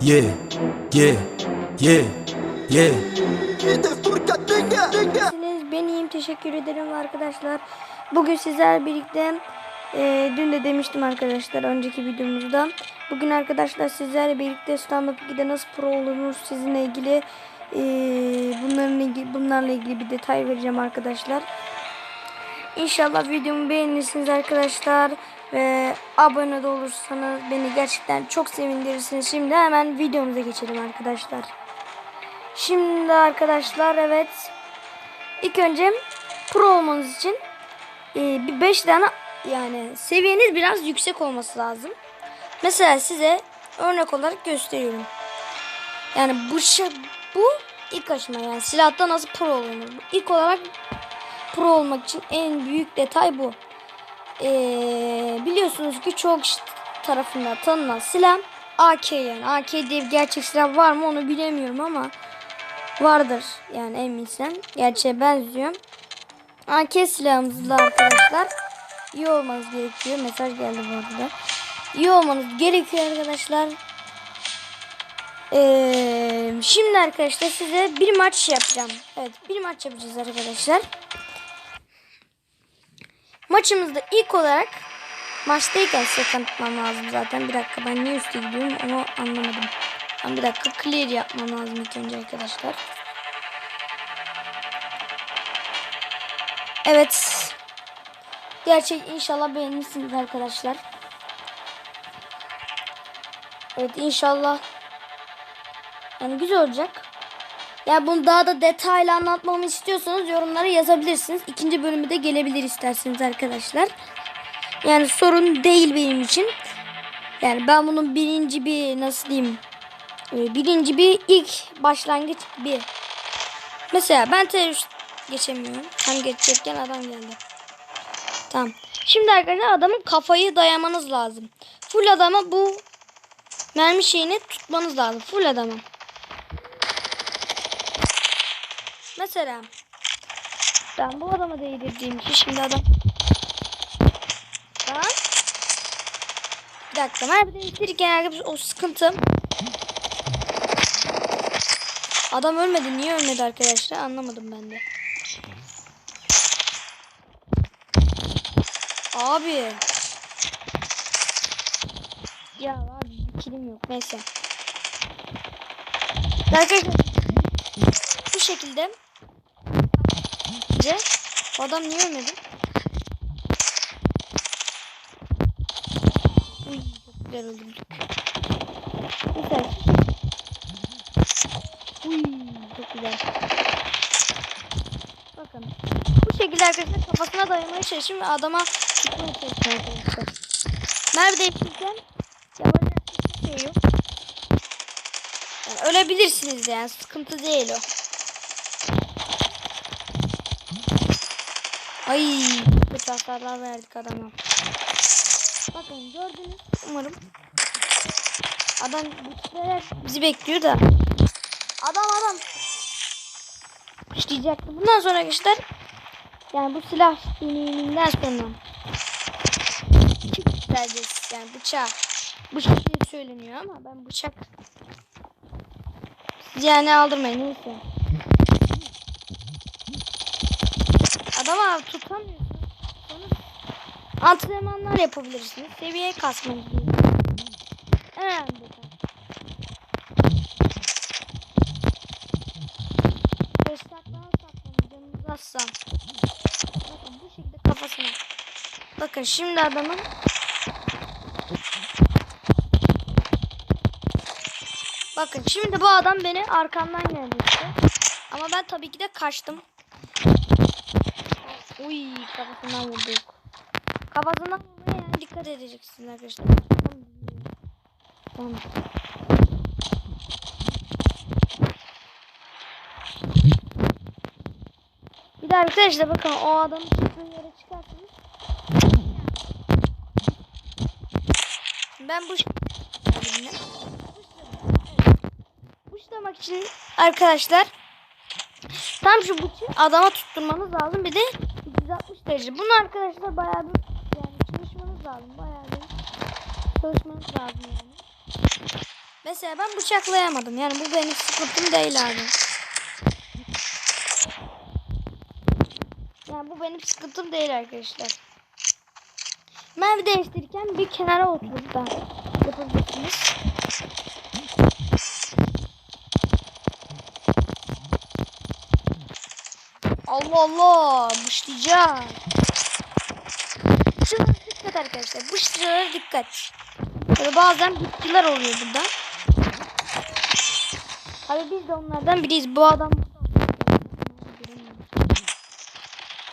Yeah, yeah, yeah, yeah. Ben iyiyim. Teşekkür ederim arkadaşlar. Bugün sizler birlikte e, dün de demiştim arkadaşlar önceki videomuzda. Bugün arkadaşlar sizlerle birlikte stand-up 2'de nasıl pro olunur sizinle ilgili e, bunların ilgili, bunlarla ilgili bir detay vereceğim arkadaşlar. İnşallah videomu beğenirsiniz arkadaşlar ve abone de olursanız beni gerçekten çok sevindirirsiniz. Şimdi hemen videomuza geçelim arkadaşlar. Şimdi arkadaşlar evet ilk önce pro olmanız için e, bir 5 tane yani seviyeniz biraz yüksek olması lazım. Mesela size örnek olarak gösteriyorum. Yani bu şey, bu ilk aşama yani silahta nasıl pro olunur. İlk olarak pro olmak için en büyük detay bu. Ee, biliyorsunuz ki çok tarafından tanınan silah AK yani. AK diye bir gerçek silah var mı onu bilemiyorum ama vardır yani eminsem. Gerçeğe benziyor. AK silahımızla arkadaşlar iyi olmanız gerekiyor. Mesaj geldi bu arada. İyi olmanız gerekiyor arkadaşlar. Ee, şimdi arkadaşlar size bir maç yapacağım. Evet bir maç yapacağız arkadaşlar. Maçımızda ilk olarak maçtayken size tanıtmam lazım zaten. Bir dakika ben niye üstte gidiyorum onu anlamadım. Ben bir dakika clear yapmam lazım ilk önce arkadaşlar. Evet. Gerçek inşallah beğenirsiniz arkadaşlar. Evet inşallah. Yani güzel olacak. Ya bunu daha da detaylı anlatmamı istiyorsanız yorumlara yazabilirsiniz. İkinci bölümü de gelebilir isterseniz arkadaşlar. Yani sorun değil benim için. Yani ben bunun birinci bir nasıl diyeyim e, birinci bir ilk başlangıç bir. Mesela ben terörist geçemiyorum. Tam geçecekken adam geldi. Tamam. Şimdi arkadaşlar adamın kafayı dayamanız lazım. Full adama bu mermi şeyini tutmanız lazım. Full adama. Mesela ben bu adama değdirdiğim için şimdi adam Tamam. Bir dakika mermi değdirirken arkadaşlar o sıkıntı Adam ölmedi. Niye ölmedi arkadaşlar? Anlamadım ben de. Abi. Ya abi bir kilim yok. Neyse. Arkadaşlar bu şekilde bu adam niye ölmedi? Uy, çok güzel. Uy, çok güzel. Bakın. Bu şekilde arkadaşlar kafasına dayamaya çalışın ve adama tutmaya çalışın arkadaşlar. Merve değiştirirken yapacak hiçbir şey yok. Yani ölebilirsiniz yani sıkıntı değil o. Ay hasarlar verdik adama. Bakın gördünüz umarım. Adam bütçeler bizi bekliyor da. Adam adam. İşleyecektim. Bundan sonra arkadaşlar yani bu silah deneyiminden sonra vereceğiz. Yani bıçağı. Bu şekilde söyleniyor ama ben bıçak yani aldırmayın neyse. Adama tutamıyorsun. Antrenmanlar yapabilirsiniz. Seviye kasmanız önemli detay. Beş saklan saklan canınızı assam. Bakın bu şekilde kafasına. Bakın şimdi adamın Bakın şimdi bu adam beni arkamdan geldi. Ama ben tabii ki de kaçtım. Uy kafasından vurduk. Kafasından vurmaya yani dikkat edeceksiniz arkadaşlar. Tamam. Bir de arkadaşlar bakın o adamın çıktığı yere çıkarsanız. Ben bu Bıçlamak için arkadaşlar tam şu bıçı adama tutturmanız lazım. Bir de 360 derece. Bunu arkadaşlar bayağı bir yani çalışmanız lazım. Bayağı bir çalışmanız lazım yani. Mesela ben bıçaklayamadım. Yani bu benim sıkıntım değil abi. Yani bu benim sıkıntım değil arkadaşlar. Mermi değiştirirken bir kenara oturup da yapabilirsiniz. Allah Allah bışlayacağım. Bışçılara dikkat arkadaşlar. Bışçılara dikkat. Böyle bazen bitkiler oluyor burada. Abi biz de onlardan biriyiz. Bu adam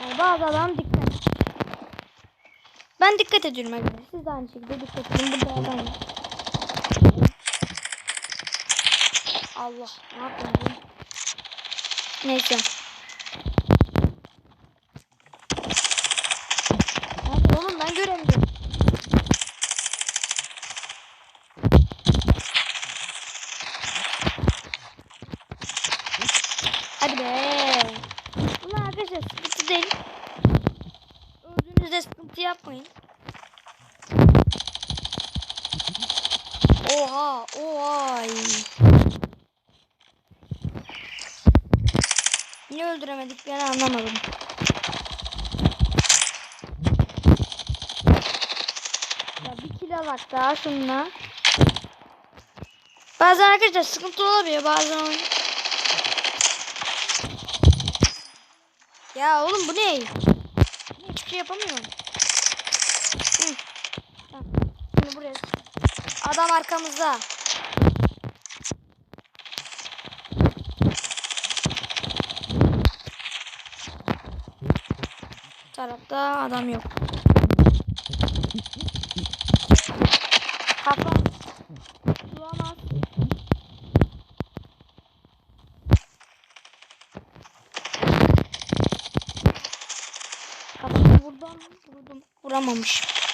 yani bazı adam dikkat. Ben dikkat ediyorum arkadaşlar. Siz de aynı şekilde dikkat edin. Burada adam var. Allah ne yapayım? Neyse. Ne yapayım oğlum ben göremiyorum. Hadi be. Bunlar arkadaşlar sıkıntı değil. Öldüğünüzde sıkıntı yapmayın. Oha, oha. Niye öldüremedik ben anlamadım. Ya bir kilo alak daha şununla. Bazen arkadaşlar sıkıntı olabiliyor bazen oyun. Ya oğlum bu ne? Hiçbir şey yapamıyorum. Hı. Şimdi buraya. Adam arkamızda. Tarafta adam yok. Kafa. Bulamaz. Kafamı vurdum. Vurdum. Vuramamış.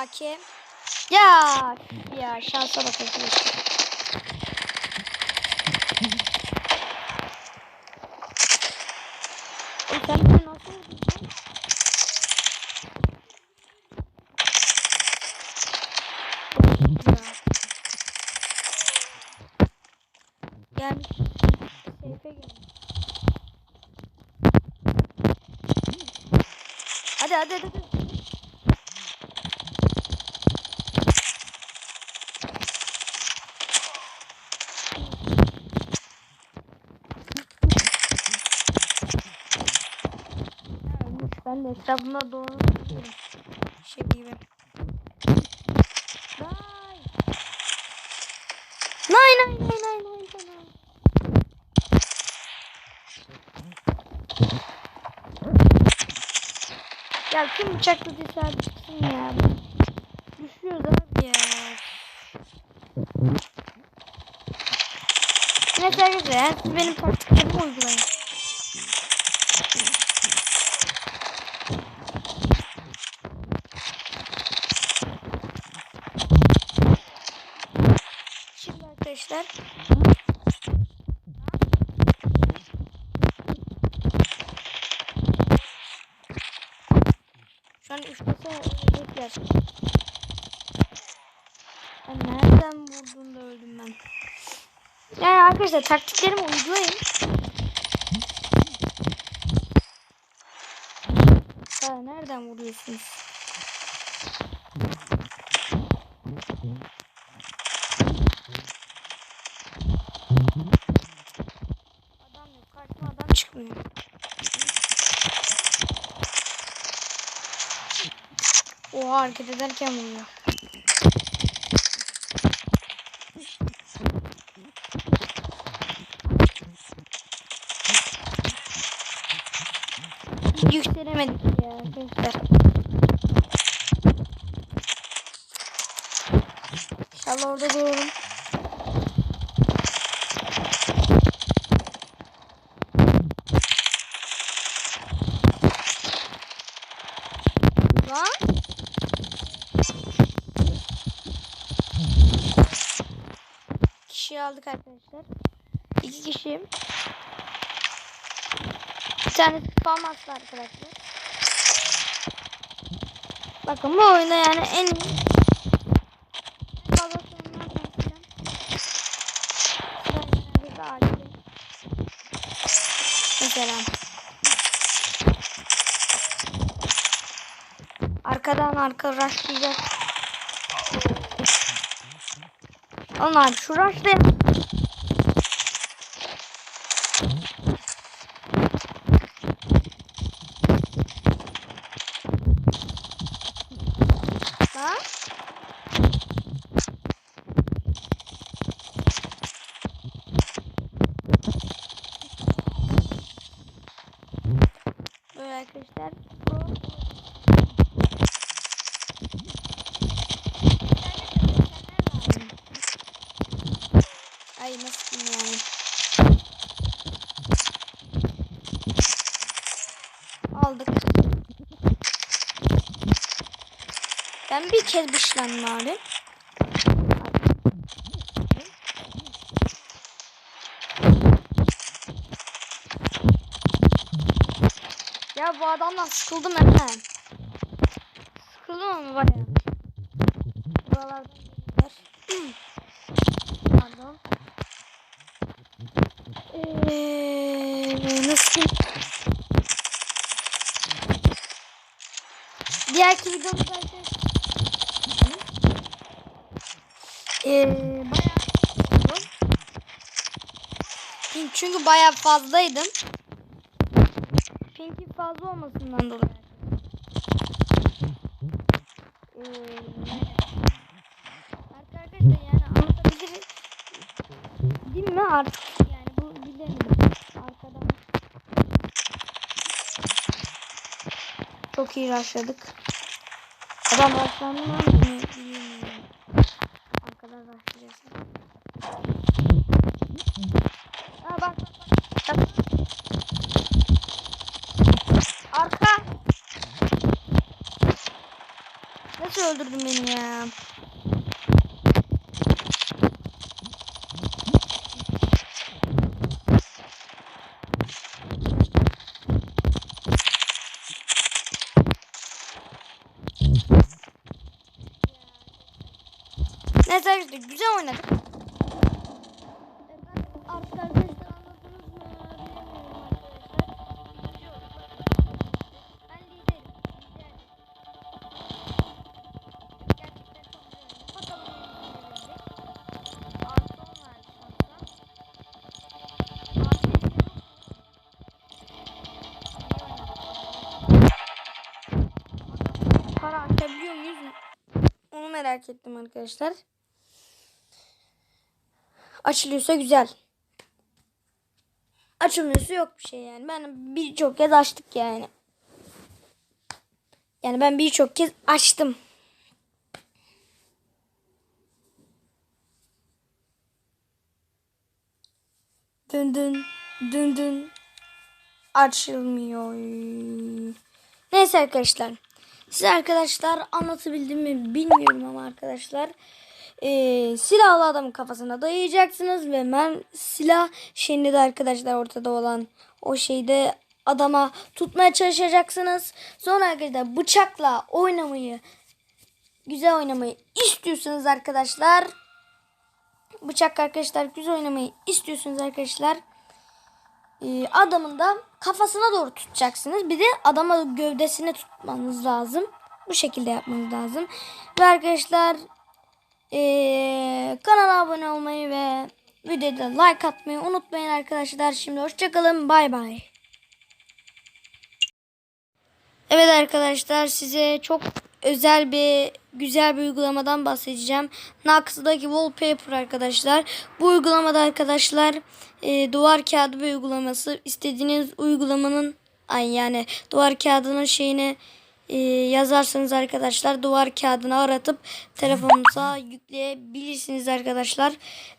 AK. Ya ya şansa bak arkadaşlar. Oğlum sen beni nasıl vurdun lan? Ya. Gelmiş. Seyfe gelmiş. Hadi hadi hadi. hadi. Ben de etrafımda dolanıyorum. Şey gibi. Nay nay nay nay nay nay. Ya kim bıçakladıysa abi çıksın ya. Düşüyoruz abi ya. Neyse arkadaşlar siz benim taktiklerimi uygulayın. Şimdi arkadaşlar Şu an ölecekler. Ben nereden vurdun da öldüm ben. Yani arkadaşlar taktiklerimi uygulayın. Nereden vuruyorsunuz? Adam yok. Karşıma adam çıkmıyor. Oha hareket ederken vuruyor. Yükselemedik ya arkadaşlar. İnşallah orada dururum. kaldık arkadaşlar. İki kişiyim. Bir tane spam attı arkadaşlar. Bakın bu oyunda yani en iyi fazla sorunlar Mesela Arkadan arka rushlayacak Onlar şu rushlayalım Ben bir kez dışlandım abi. Ya bu adamdan sıkıldım hemen. Sıkıldım ama baya. Buralardan geliyorlar. Pardon. Ee, nasıl? Diğerki videomuzda arkadaşlar. Bayağı çünkü bayağı fazlaydım. Pink'in fazla olmasından dolayı. Arkadaşlar yani anlatabiliriz. Değil mi artık yani bu bilemiyorum. Arkadan. Çok iyi başladık. Adam başlandı mı? Bilmiyorum. Arkadan başlayacağız. Aa bak bak bak. bak. Arka. Nasıl öldürdün beni ya? Neyse güzel oynadık. Merak ettim arkadaşlar. Açılıyorsa güzel. Açılmıyorsa yok bir şey yani. Ben birçok kez açtık yani. Yani ben birçok kez açtım. Dün dün dün dün açılmıyor. Neyse arkadaşlar. Size arkadaşlar anlatabildim mi bilmiyorum ama arkadaşlar. Ee, silahlı adamın kafasına dayayacaksınız ve ben silah şeyinde de arkadaşlar ortada olan o şeyde adama tutmaya çalışacaksınız. Sonra arkadaşlar bıçakla oynamayı güzel oynamayı istiyorsanız arkadaşlar bıçak arkadaşlar güzel oynamayı istiyorsunuz arkadaşlar ee, adamın da kafasına doğru tutacaksınız. Bir de adama gövdesine tutmanız lazım. Bu şekilde yapmanız lazım. Ve arkadaşlar ee, kanala abone olmayı ve videoda like atmayı unutmayın arkadaşlar. Şimdi hoşçakalın. Bay bay. Evet arkadaşlar size çok özel bir güzel bir uygulamadan bahsedeceğim. Nax'daki wallpaper arkadaşlar. Bu uygulamada arkadaşlar e, duvar kağıdı bir uygulaması. İstediğiniz uygulamanın ay yani duvar kağıdının şeyini e, yazarsanız arkadaşlar duvar kağıdını aratıp telefonunuza yükleyebilirsiniz arkadaşlar.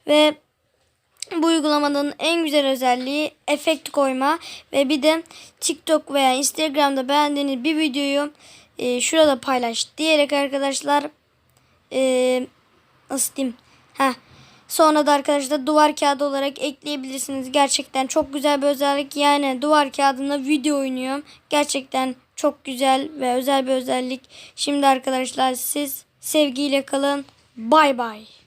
Ve bu uygulamanın en güzel özelliği efekt koyma ve bir de TikTok veya Instagram'da beğendiğiniz bir videoyu e, şurada paylaş diyerek arkadaşlar e, nasıl diyeyim ha sonra da arkadaşlar duvar kağıdı olarak ekleyebilirsiniz. Gerçekten çok güzel bir özellik. Yani duvar kağıdında video oynuyorum. Gerçekten çok güzel ve özel bir özellik. Şimdi arkadaşlar siz sevgiyle kalın. Bay bay.